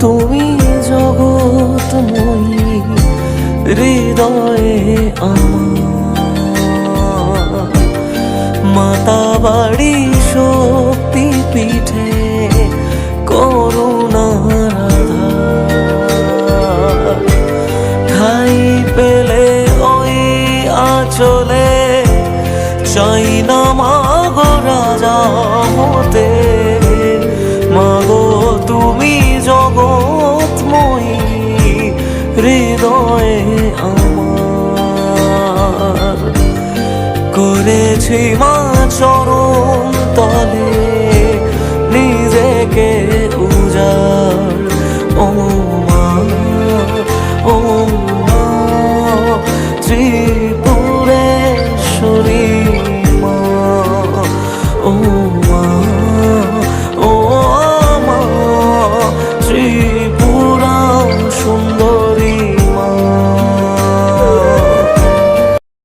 তুমি জগৎময়ী হৃদয়ে আমার মাতা বাড়ি শক্তি পিঠে আধার। ঠাই পেলে ওই আচলে, চাই না হৃদয়ে আমার। করেছি মা চরণ তলে নিজেকে উজাড়। ও মা ও মা